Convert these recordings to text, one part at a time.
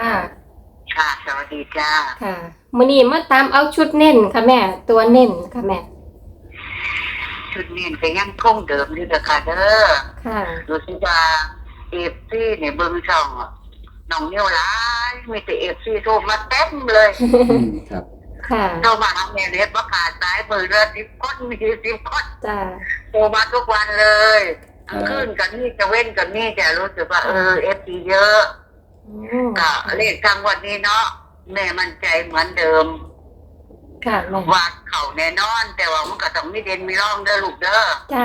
ค่ะ ค่ะ สวัสดีจ้า ค่ะมื้อนี้มาตามเอาชุดเน้นค่ะแม่ ตัวเน้นค่ะแม่ ชุดนี้ก็ยังคงเดิมนี่แหละค่ะเด้อค่ะ ดูสิว่าเอฟซีเนี่ยเบิ่งช่องอะน้องเนี่ยวร้ายมีแต่เอฟซีโทรมาเต็มเลยอืมครับค่ะ โทรมาหาแม่เล็บว่าขาดสายมือเลือดสิบคนมีสิบคนจ้า โทรมาทุกวันเลยขึ้นกันนี่จะเว้นกันนี่จะรู้สึกว่าเออเอฟซีเยอะอืม ก็เลขทางวันนี้เนาะแม่มั่นใจเหมือนเดิมค่ะแม่วาดเข่าแน่นอน แต่ว่ามันก็ต้องมีเด่นมีร่องเด้อลูกเด้อจ้า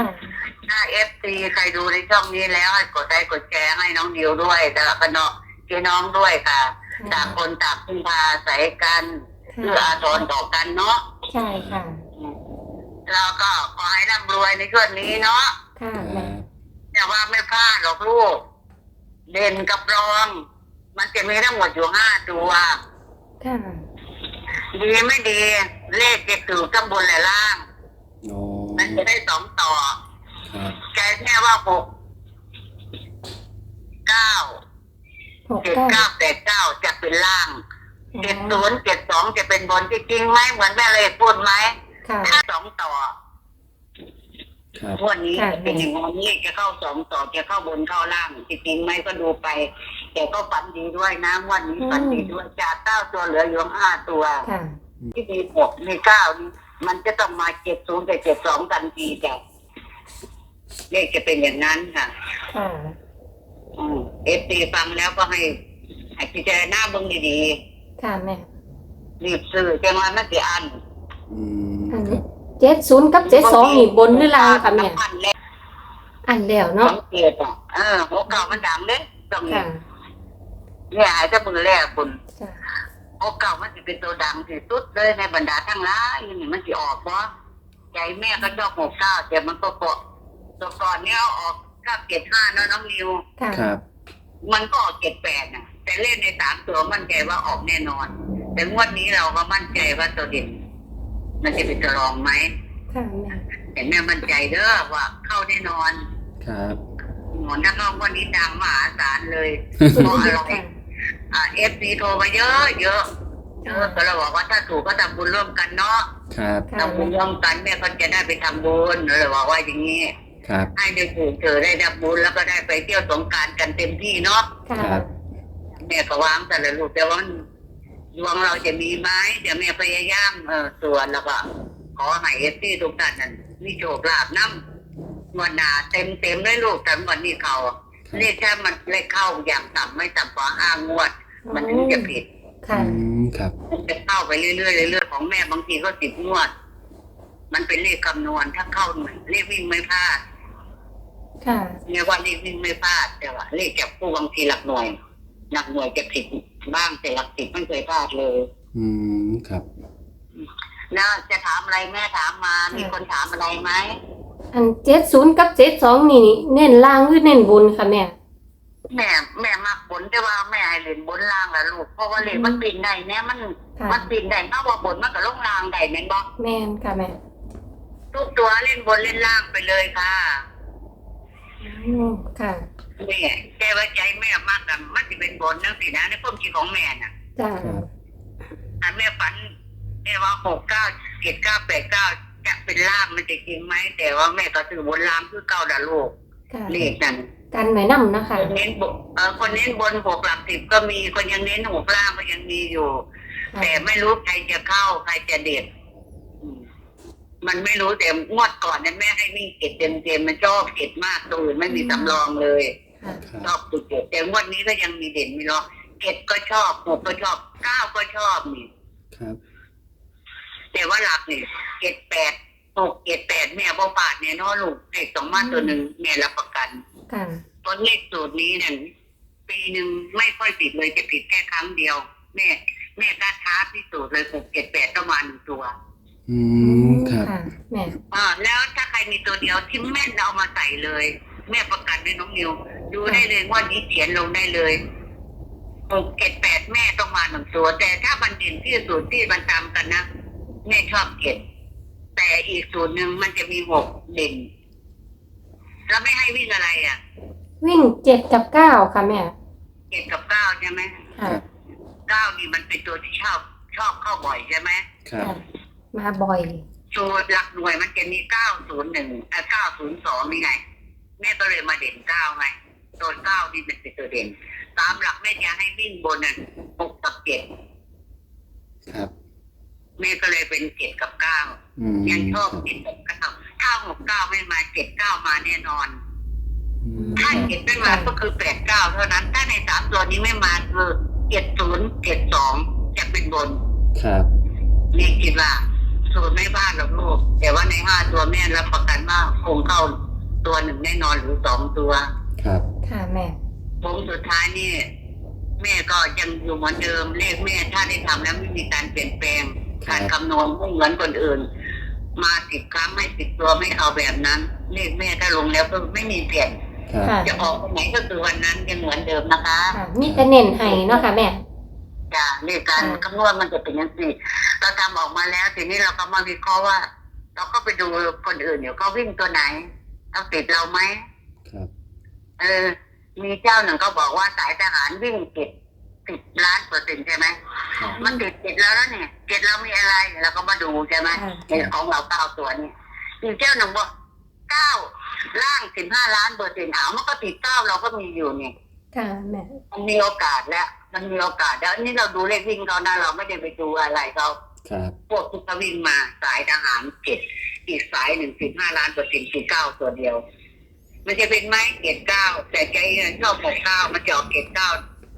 ถ้าเอฟซีใครดูในช่องนี้แล้วให้กดไลค์กดแชร์ให้น้องดิวด้วยแล้วก็เนาะพี่น้องด้วยค่ะต่างคนต่างพึ่งพาอาศัยกันเพื่ออาทรต่อกันเนาะใช่ค่ะแล้วก็ขอให้ร่ำรวยในช่วงนี้เนาะค่ะคแม่รับแต่ว่าไม่พลาดหรอกลูก เด่นกับรอง มันจะมีทั้งหมดอยู่ห้าตัวค่ะ ดีไม่ดี เลขจะถือข้างบนและล่าง โอ้มันจะได้สองต่อ ครับแกแค่ว่าหกเก้าหกเจ็ดเก้า เก้าแปดเก้าจะเป็นล่างเจ็ดศูนย์เจ็ดสองจะเป็นบนจริงๆไหมเหมือนแม่เลยพูดไหมค่ะ ถ้าสองต่อครับ งวันนี้จะเป็นอย่างนี้จะเข้าสองต่อจะเข้าบนเข้าล่างจริงๆไหมก็ดูไป แต่ก็ฝันดีด้วยนะงวันนี้ฝันดีด้วยจากเก้าตัวเหลืออยู่ห้าตัว ค่ะ ที่มีหกมีเก้านี่มันจะต้องมาเจ็ดศูนย์กับเจ็ดสองกันทีแต่เลขจะเป็นอย่างนั้นค่ะค่ะ เอฟซีฟังแล้วก็ให้ให้พิจารณาเบิ่งดีค่ะแม่ ๆรีบซื้อจังหวะมันสิอัน อืมอันครันี้บ เจ็ดศูนย์กับเจ็ดสองนี่บนหรือล่างค่ะแม่ อันแรกอันแล้วสัเนาะงเกตอะเออหัวเก่ามันดังเด้ตรงนี้ค่ะ เนี่ยหายจะมือแรกคุณจ้าหัวเก่ามันจะเป็นตัวดังที่สุดเลยในบรรดาทั้งหลายนี่มันสิออกเพราะใจแม่ก็ชอบหกเก้าแต่มันก็เกาะตัวก่อนเนี่ยเอาออกเก้าเจ็ดห้าเนาะน้องนิว ค่ะ ครับ มันก็ออกเจ็ดแปดนะแต่เล่นในสามตัวมั่นใจว่าออกแน่นอน แต่งวดนี้เราก็มั่นใจว่าตัวเด่น มันจะเป็นตัวรองไหมค่ะแม่แต่แม่มั่นใจเด้อว่าเข้าแน่นอนครับหมอนักร้องวันนี้ดังมหาศาลเลยเพราะอะไรค่ะอ่าเอฟซีโทรมาเยอะเยอะเยอะก็เราบอกว่าถ้าถูกก็ทำบุญร่วมกันเนาะครับค่ะทำบุญร่วมกันแม่ก็จะได้ไปทำบุญเลยบอกว่าอย่างนี้ครับให้ได้ถูกเธอได้ดับบุญแล้วก็ได้ไปเที่ยวสงกรารกันเต็มที่เนาะค่ะครับแม่ก็วางแต่ละลูกแต่ว่า ดวงเราจะมีไหมเดี๋ยวแม่พยายามเออส่วนแล้วก็ ขอให้เอฟซีทุกท่านนั้นมีโชคลาภน้ำวันหนาเต็มเต็มเลยลูกแต่วันนี้เขาครับเลขถ้ามันเลขเข้าอย่างต่ำไม่ต่ำกว่าห้างวด มันถึงจะผิดค่ะ อืมครับมันจะเข้าไปเรื่อยๆเรื่อยๆของแม่บางทีก็สิบงวด มันเป็นเลขคำนวณถ้าเข้าหน่วยเลขวิ่งไม่พลาดค่ะเนี่ยว่าเลขวิ่งไม่พลาดแต่ว่าเลขจับคู่บางทีหลักหน่วยหลักหน่วยจะผิด บ้างแต่หลักสิบไม่เคยพลาดเลย อืมครับแล้วจะถามอะไรแม่ถามมา มีคนถามอะไรไหมอันเจ็ดศูนย์กับเจ็ดสองนี่เน้นล่างหรือเน้นบนค่ะแม่ แม่แม่มักบนแต่ว่าแม่ให้เล่นบนล่างละลูกเพราะว่าเลขมันปีนได้เนี่ยมันค่ะ มันปีนได้นอกว่าบนมันก็ลงล่างได้แม่นบอกแม่นค่ะแม่ทุกตัวเล่นบนเล่นล่างไปเลยค่ะ อืมค่ะ แม่แกไว้ใจแม่มากนะมันจะเป็นบนนั่นสินะในความคิดของแม่น่ะจ้าครับอันแม่ฝันแม่ว่าหกเก้าเจ็ดเก้าแปดเก้าจะเป็นล่างมันจะจริงไหมแต่ว่าแม่ก็ถือบนล่างคือเก้าดาลูกค่ะเลขนั่นกันไว้นำนะคะคนเน้นบเออคนเน้นบนหกหลักสิบก็มีคนยังเน้นหกล่างก็ยังมีอยู่ค่ะแต่ไม่รู้ใครจะเข้าใครจะเด็ดอืมมันไม่รู้แต่งวดก่อนเนี่ยแม่ให้วิ่งเก็ดเต็มเต็มๆมันชอบเก็ดมากตัวอื่นไม่มีสำรองเลยค่ะครับ ชอบสุดเก็ดแต่งวดนี้ก็ยังมีเด่นมีรองเก็ดก็ชอบหกก็ชอบเก้าก็ชอบนี่ครับ แต่ว่าหลักนี่เก็ดแปดหกเก็ดแปดแม่บ่ปาดเนี่ยเน้อลูกเลขสองมาตัวหนึ่งแม่รับประกันค่ะตัวเลขสูตรนี้เนี่ยปีหนึ่งไม่ค่อยผิดเลยจะผิดแค่ครั้งเดียวแม่แม่กล้าท้าพิสูจน์เลยหกเจ็ดแปดประมาณหนึ่งตัว อืมครับค่ะแม่อ่าแล้วถ้าใครมีตัวเดียวที่แม่นเอามาใส่เลย แม่ประกันด้วยน้องนิว ดูได้เลยว่านี้เขียนลงได้เลยหกเจ็ดแปดแม่ต้องมาหนึ่งตัว แต่ถ้ามันเด่นที่สูตรที่มันตามกันนะแม่ชอบเจ็ดแต่อีกสูตรหนึ่งมันจะมีหกเด่น แล้วไม่ให้วิ่งอะไรอะวิ่งเจ็ดกับเก้าค่ะแม่เจ็ดกับเก้าใช่ไหมค่ะครับเก้านี่มันเป็นตัวที่ชอบชอบเข้าบ่อยใช่ไหม ครับ ค่ะ มาบ่อยสูตรหลักหน่วยมันจะมีเก้าศูนย์หนึ่งเก้าศูนย์สองนี่ไง แม่ก็เลยมาเด่นเก้าไง ตัวเก้านี่เป็นตัวเด่น ตามหลักแม่จะให้วิ่งบนน่ะหกกับเจ็ดครับ แม่ก็เลยเป็นเจ็ดกับเก้าอืมยังชอบเจ็ดกับเก้าถ้าหกเก้าไม่มาเจ็ดเก้ามาแน่นอน อืมถ้าเจ็ดไม่มาก็คือแปดเก้าเท่านั้น ถ้าในสามตัวนี้ไม่มาคือเจ็ดศูนย์เจ็ดสองจะเป็นบน ครับแม่คิดว่า สูตรไม่พลาดหรอกลูก แต่ว่าในห้าตัวแม่รับประกันว่าคงเข้าตัวหนึ่งแน่นอนหรือสองตัวครับค่ะแม่ผมสุดท้ายนี่ แม่ก็ยังอยู่เหมือนเดิมเลขแม่ถ้าได้ทำแล้วไม่มีการเปลี่ยนแปลงครัการบคำนวณไม่เหมือนคนอื่น มาสิบครั้งไม่สิบตัวไม่เอาแบบนั้น เลขแม่ถ้าลงแล้วก็ไม่มีเปลี่ยนครับ ค่ะ จะออกวันไหนก็คือวันนั้นยังเหมือนเดิมนะคะค่ะมีแต่เน้นให้เนาะค่ะแม่ จ้ะเลขการค่ะคำนวณมันจะเป็นอย่างนี้ เราทำออกมาแล้ว ทีนี้เราก็มาวิเคราะห์ว่า เราก็ไปดูคนอื่นเดี๋ยวเขาวิ่งตัวไหนเขาติดเราไหมครับเออ มีเจ้าหนึ่งก็บอกว่าสายทหารวิ่งติดติดล้านเปอร์เซ็นต์ใช่ไหมครับมันติดติดแล้วแล้วเนี่ยติดเรามีอะไรเราก็มาดูใช่ไหมค่ะในของเราเก้าตัวเนี่ยอีกเจ้าหนึ่งบอกเก้าล่างสิบห้าล้านเปอร์เซ็นต์เอามันก็ติดเก้าเราก็มีอยู่เนี่ยค่ะแม่มันมีโอกาสแล้ว มันมีโอกาสแล้วอันนี่เราดูเลขวิ่งเขานะเราไม่ได้ไปดูอะไรเขา ครับพวกที่เขาวิ่งมาสายทหารเจ็ดอีกสายหนึ่งสิบห้าล้านเปอร์เซ็นต์คือเก้าตัวเดียว มันจะเป็นไหมเกตเก้าแต่ใจเนี่ยชอบหกเก้ามันจะออกเกตเก้า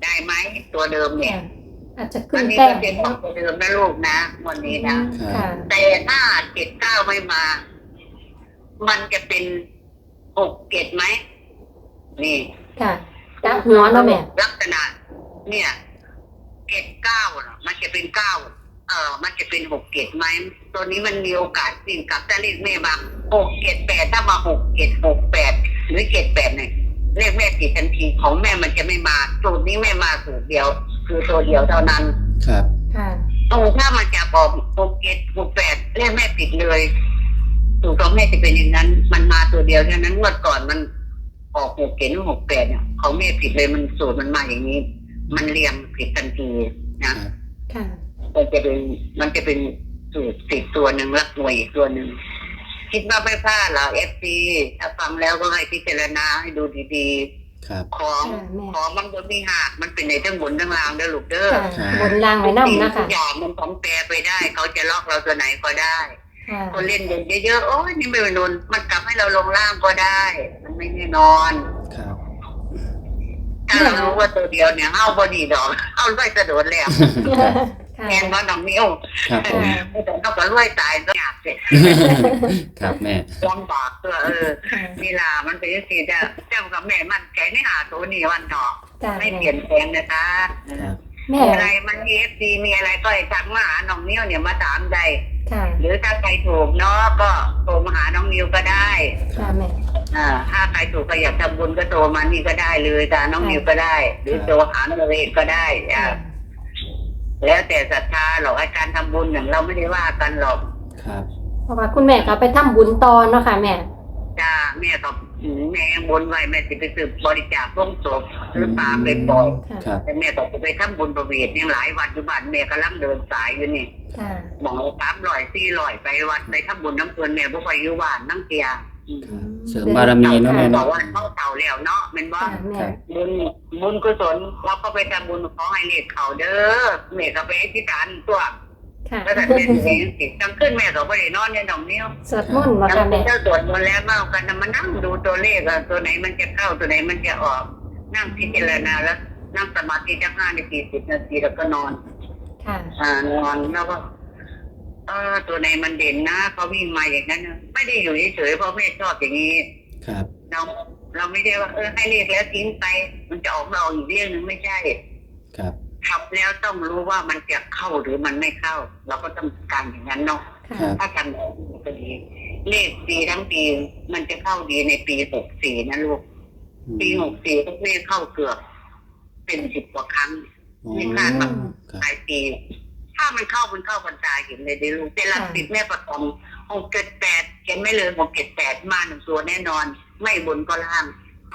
ได้ไหมตัวเดิมเนี่ยค่ะอาจจะมัขึ้นนมีแต้เปอมร์เซ็นต์ของตัวเดิมนะลูกนะวันนี้นะค่ะแต่ถ้าเกตเก้าไม่มา มันจะเป็นหกเกตไหมนี่ค่ะกลับหัวเนาะแม่ลักษณะเนี่ยเกตเก้าน่ะมันจะเป็นเก้า เออมันจะเป็นหกเกตไหมตัวนี้มันมีโอกาสสิ่งกับถ้าเลขแม่มาหกเกตแปดถ้ามาหกเกตหกแปดหรือเกตแปดเนี่ยเลขแม่ติดทันทีของแม่มันจะไม่มาสูตรนี้ไม่มาสูตรเดียว คือตัวเดียวเท่านั้นครับ ค่ะโอ้ถ้ามันจะบอกหกเกตหกแปดเลขแม่ติดเลยสูตรของแม่จะเป็นอย่างนั้น มันมาตัวเดียวเท่านั้นงวดก่อนมันออกหกเกตหรือหกแปดเนี่ยของแม่ผิดเลยมันสูตรมันมาอย่างนี้ มันเรียงผิดทันทีนะครับค่ะ มันจะเป็นมันจะเป็นสูตรติดตัวหนึ่งและหน่วยอีกตัวหนึ่งคิดว่าไม่พลาดเหรอเอฟซีถ้าฟังแล้วก็ให้พิจารณาให้ดูดีครับ ๆ ของค่ะแม่ ของมันบนมีหักมันเป็นในทั้งบนทั้งล่างเด้อลูกเด้อค่ะบนล่างไว้นำนะทุคะกอย่างมันของแปรไปได้ เขาจะล็อกเราตัวไหนก็ได้ ค่ะคนเล่นเด่นเยอะๆโอ้ยนี่ไม่เป็นนนมันกลับให้เราลงล่างก็ได้ มันไม่แน่นอน ครับ ถ้าเรารู้ว่าตัวเดียวเนี่ยเข้าบอดีดอกเข้าไว้กระโดดแล้ว ค่ะแทนว่าน้องนิ้วครับผมไม่ต้องเข้ากับรวยตายก็อยากเสร็จครับแม่ลำบากตัวเออค่ะเวลามันเป็นสิจะเจ้ากับแม่มันใจไม่หาตัวนี้วันเนาะจ้าไม่แม่เปลี่ยนแปลงนะคะครับ แม่มีอะไรมันมีเอฟซีมีอะไรก็ให้ทักมาหาน้องนิ้วเนี่ยมาถามใจค่ะหรือถ้าใครถูกเนาะก็โทรมาหาน้องนิ้วก็ได้ ค่ะแม่ อ่าถ้าใครถูกก็อยากทำบุญก็โทรมานี่ก็ได้เลยแต่น้องนิ้วก็ได้ หรือโทรหาเราเองก็ได้อ่าค่ะ แล้วแต่ศรัทธาหรอกไอ้การทำบุญอย่างเราไม่ได้ว่ากันหรอกครับ เพราะว่าคุณแม่ก็ไปทำบุญต่อเนาะค่ะแม่จ้าแม่ก็แม่ยังบนไว้แม่จะไปสืบบริจาคลงศพหรือปลาไปปล่อยค่ะครับ แต่แม่ก็จะไปทำบุญประเวทยังหลายวันอยู่บ้านแม่กำลังเดินสายอยู่นี่ค่ะหมอสามร้อยสี่ร้อยไปวัดไปทำบุญน้ำเพลินแม่บ่ไปอยู่บ้านนั่งเตียอืมครับ เสริมบารมีเนาะแม่บอเนาะกว่าเขาเต่าแล้วเนาะเป็นว่าค่ะแม่ครับบุญบุญกุศลเราก็ไปทำบุญขอให้เลขเขาเด้อแม่ก็ไปอธิษฐานตัวค่ะ แล้วแต่แม่เองติดตั้งขึ้นแม่ก็ไม่ได้นอนในดอกนิ้วสวดมนต์มาแล้วค่ะแม่เจ้าตรวจมนต์แล้วเมากันนะมานั่งดูตัวเลขอะตัวไหนมันจะเข้าตัวไหนมันจะออก นั่งพิจารณาแล้ว นั่งสมาธิจะห้านาทีสิบนาทีแล้วก็นอน ค่ะ อ่านอนแล้วก็ เออตัวไหนมันเด่นนะเขาวิ่งมาอย่างนั้นนะไม่ได้อยู่เฉยๆเพราะแม่ชอบอย่างนี้ ครับ เราเราไม่ได้ว่าเออให้เลขแล้วทิ้งไป มันจะออกเราอีกเรื่องหนึ่งไม่ใช่ครับขับแล้วต้องรู้ว่ามันจะเข้าหรือมันไม่เข้า เราก็ต้องการอย่างนั้นเนาะค่ะครับถ้าทำแบบนี้ก็ดีเลขปีทั้งปีมันจะเข้าดีในปีหกสี่นะลูก อืมปีหกสี่ทุกเลขเข้าเกือบ เป็นสิบกว่าครั้ง อ๋อไม่พลาดหรอกครับปลายปี ถ้ามันเข้ามันเข้ากันตาเห็นเลยเดี๋ยวลูกแต่หลักสิบแม่ประกอบหกเจ็ดแปดเขียนไม่เลยหกเจ็ดแปดมาหนึ่งตัวแน่นอน ไม่บนก็ล่าง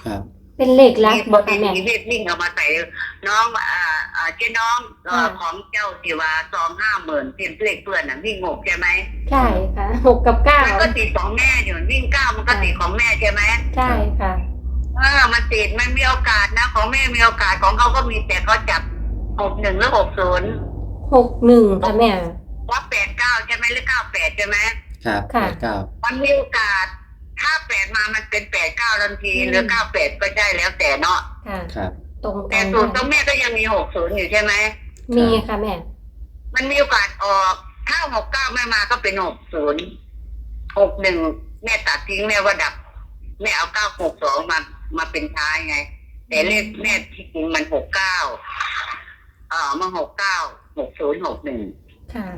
ครับ เป็นเลขลักมีบ่ค่ะแม่มีเลขวิ่งเอามาใส่น้องอ่าอ่าเจ๊น้องเอ่อค่ะของเจ้าสิวาซองห้าหมื่นเพียนเลขเพื่อนน่ะวิ่งหกใช่ไหมใช่ค่ะหกกับเก้ามันก็ติดของแม่อยู่วิ่งเก้ามันก็ติดของแม่ใช่ไหมใช่ค่ะเออมันติดมันมีโอกาสนะ ของแม่มีโอกาสของเขาก็มีแต่เขาจับหกหนึ่งหรือหกศูนย์ หกหนึ่งค่ะแม่ ว่าแปดเก้าใช่ไหมหรือเก้าแปดใช่ไหมครับค่ะ แปดเก้ามันมีโอกาส ถ้าแปดมามันเป็นแปดเก้าทันทีอืมหรือเก้าแปดก็ได้แล้วแต่เนาะค่ะ ครับ ตรงแต่กันสูตรของแม่ก็ยังมีหกศูนย์อยู่ใช่ไหมมีค่ะแม่ มันมีโอกาสออก ถ้าหกเก้าไม่มาก็เป็นหกศูนย์หกหนึ่งแม่ตัดทิ้งแม่ว่าดับ แม่เอาเก้าหกสองมามาเป็นท้ายไง แต่เลขแม่ที่จริงมันหกเก้าเออมาหกเก้า หกศูนย์หกหนึ่งค่ะ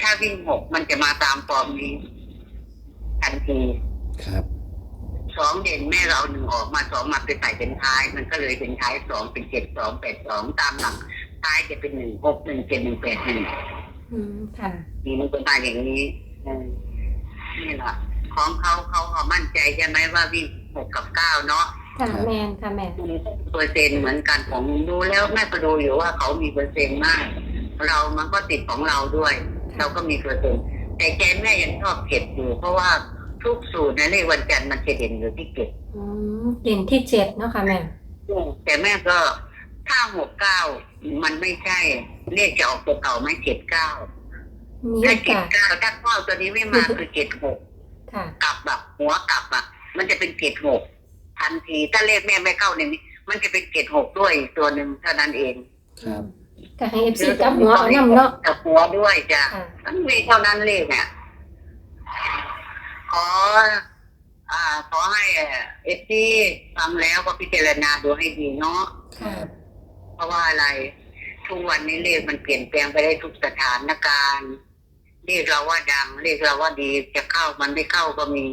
ถ้าวิ่งหกมันจะมาตามฟอร์มนี้ทันทีครับสองเด่นแม่เราเอาหนึ่งออกมาสองมาไปใส่เป็นท้าย มันก็เลยเป็นท้ายสองเป็นเจ็ดสองแปดสองตามหลักท้ายจะเป็นหนึ่งหกหนึ่งเจ็ดหนึ่งแปดหนึ่งอืมค่ะนี่มันเป็นมาอย่างนี้เออนี่แหละของเขาเขาเขามั่นใจใช่ไหมว่าวิ่งหกกับเก้าเนาะ ค่ะแม่นค่ะแม่เปอร์เซ็นต์เหมือนกันผมดูแล้วแม่ก็ดูอยู่ว่าเขามีเปอร์เซ็นต์มาก เรามันก็ติดของเราด้วย เราก็มีเปอร์เซ็นต์แต่แกแม่ยังชอบเก็บอยู่ เพราะว่าทุกสูตรในะเลขวันจันทร์มันจะเด่นอยู่ที่เก็บอืมเด่นที่เจ็ดเนาะค่ะแม่แต่แม่ก็ถ้าหกเก้ามันไม่ใช่เลขจะออกตัวเก่าไหม่เจ็ดเก้ามีโอถ้าเจ็ดกาสเก้าถ้าเก้าตัวนี้ไม่มาคือเจ็ดหกค่ะ กลับแบบหัวกลับอะ มันจะเป็นเจ็ดหก ทันทีถ้าเลขแม่ไม่เข้าในนี้มันจะเป็นเจ็ดหกด้วยอีกตัวหนึ่งเท่านั้นเองครับก็ให้เอฟซีจับหัวเอาน้ำเนาะกับหัวด้วยจ้ะค่ะมันมีเท่านั้นเลขเนี่ยขออ่าขอให้เอฟซีฟังแล้วก็พิจารณาดูให้ดีเนาะค่ะเพราะว่าอะไร ทุกวันนี้เลขมันเปลี่ยนแปลงไปได้ทุกสถานการณ์เรียกเราว่าดังเรียกเราว่าดีจะเข้ามันไม่เข้าก็มี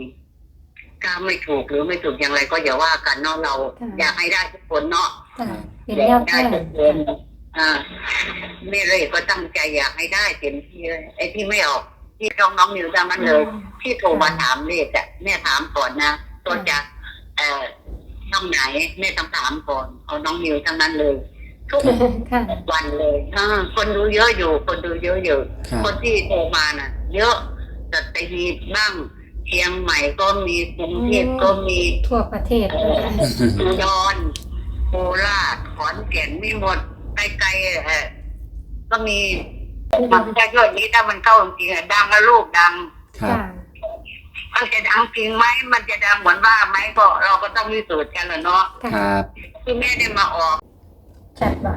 ถ้าไม่ถูกหรือไม่ถูกอย่างไรก็อย่าว่ากันเนาะเราอยากให้ได้ทุกคนเนาะค่ะเป็นอยาแนกวได้ทางทุกคนอ่าไม่เลยก็ตั้งใจอยากให้ได้เต็มที่เลยไอ้ที่ไม่ออก ที่น้องน้องนิวจำมันเลย ที่โทรมาถามเลขอะแม่ถามก่อนนะตัวจะเอ่อช่องไหนแม่ต้องถามก่อนเอาน้องนิวทั้งนั้นเลย ทุกค่ะ วันเลยอ่าคนดูเยอะอยู่ คนดูเยอะอยู่ ครับ คนที่โทรมาน่ะ เยอะแต่ไปมีบ้าง เชียงใหม่ก็มีกรุงเทพก็มีทั่วประเทศนะคะอุดรโคราชขอนแก่นมีหมดไกลๆเออก็มีมันจะยอดนี้ถ้ามันเข้าจริงๆอะดังแล้วลูกดังครับค่ะมันจะดังจริงไหมมันจะดังเหมือนว่าไหมก็เราก็ต้องพิสูจน์กันแหละเนาะค่ะครับคือแม่ได้มาออกจัดบ่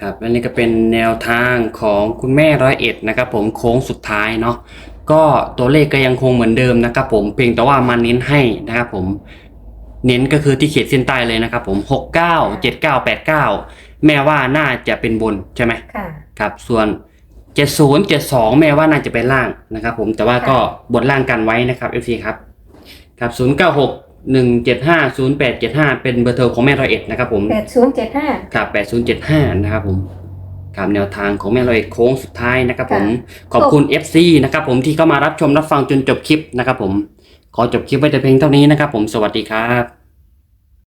ครับและนี่ก็เป็นแนวทางของคุณแม่ร้อยเอ็ดนะครับผมโค้งสุดท้ายเนาะ ก็ตัวเลขก็ยังคงเหมือนเดิมนะครับผมเพียงแต่ว่ามาเน้นให้นะครับผมเน้นก็คือที่เขียนเส้นใต้เลยนะครับผมหกเก้าเจ็ดเก้าแปดเก้าแม่ว่าน่าจะเป็นบนใช่ไหมค่ะ ครับ ส่วนเจ็ดศูนย์เจ็ดสองแม่ว่าน่าจะเป็นล่างนะครับผมแต่ว่าก็บนล่างกันไว้นะครับเอฟซีครับครับศูนย์เก้าหกหนึ่งเจ็ดห้าศูนย์แปดเจ็ดห้าเป็นเบอร์โทรของแม่ร้อยเอ็ดนะครับผมแปดศูนย์เจ็ดห้าครับ8075นะครับผม ครับแนวทางของแม่ลอยโค้งสุดท้ายนะครับผม ขอบคุณ FC นะครับผมที่เข้ามารับชมรับฟังจนจบคลิปนะครับผม ขอจบคลิปไว้แต่เพียงเท่านี้นะครับผม สวัสดีครับ